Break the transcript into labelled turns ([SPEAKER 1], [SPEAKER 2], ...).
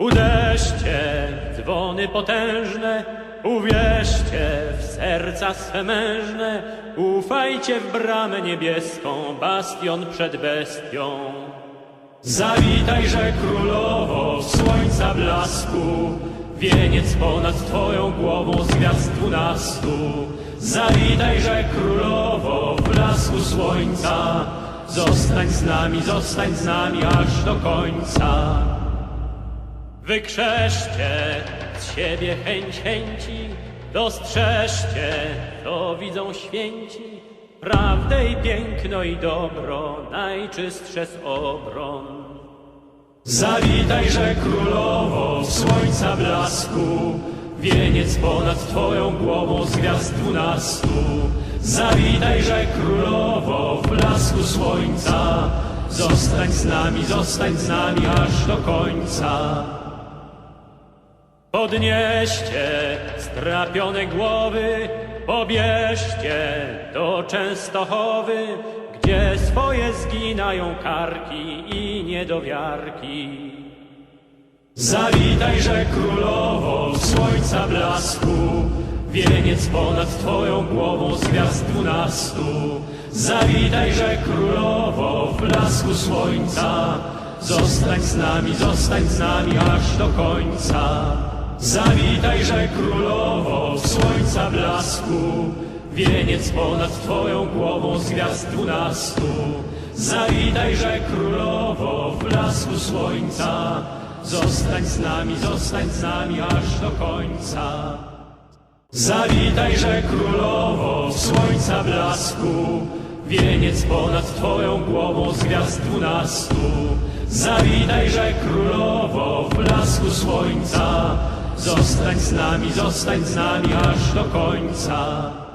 [SPEAKER 1] Uderzcie dzwony potężne, uwierzcie w serca swe mężne, ufajcie w bramę niebieską, bastion przed bestią. Zawitajże królowo słońca blasku, wieniec ponad twoją głową z gwiazd dwunastu. Zawitajże królowo w blasku słońca, zostań z nami, zostań z nami aż do końca. Wykrzeszcie z siebie chęć chęci, dostrzeżcie, to widzą święci, prawdę i piękno i dobro, najczystsze z obron. Zawitajże królowo w słońca blasku, wieniec ponad twoją głową z gwiazd dwunastu. Zawitajże królowo w blasku słońca, zostań z nami, zostań z nami aż do końca. Podnieście strapione głowy, pobierzcie do Częstochowy, gdzie swoje zginają karki i niedowiarki. Zawitajże królowo w słońca blasku, wieniec ponad twoją głową z gwiazd dwunastu. Zawitajże królowo w blasku słońca, zostań z nami, zostań z nami aż do końca. Zawitajże królowo w słońca blasku, wieniec ponad twoją głową z gwiazd dwunastu. Zawitajże królowo w blasku słońca, zostań z nami, zostań z nami aż do końca. Zawitajże królowo w słońca blasku, wieniec ponad twoją głową z gwiazd dwunastu. Zawitajże królowo w blasku słońca, zostań z nami, zostań z nami aż do końca.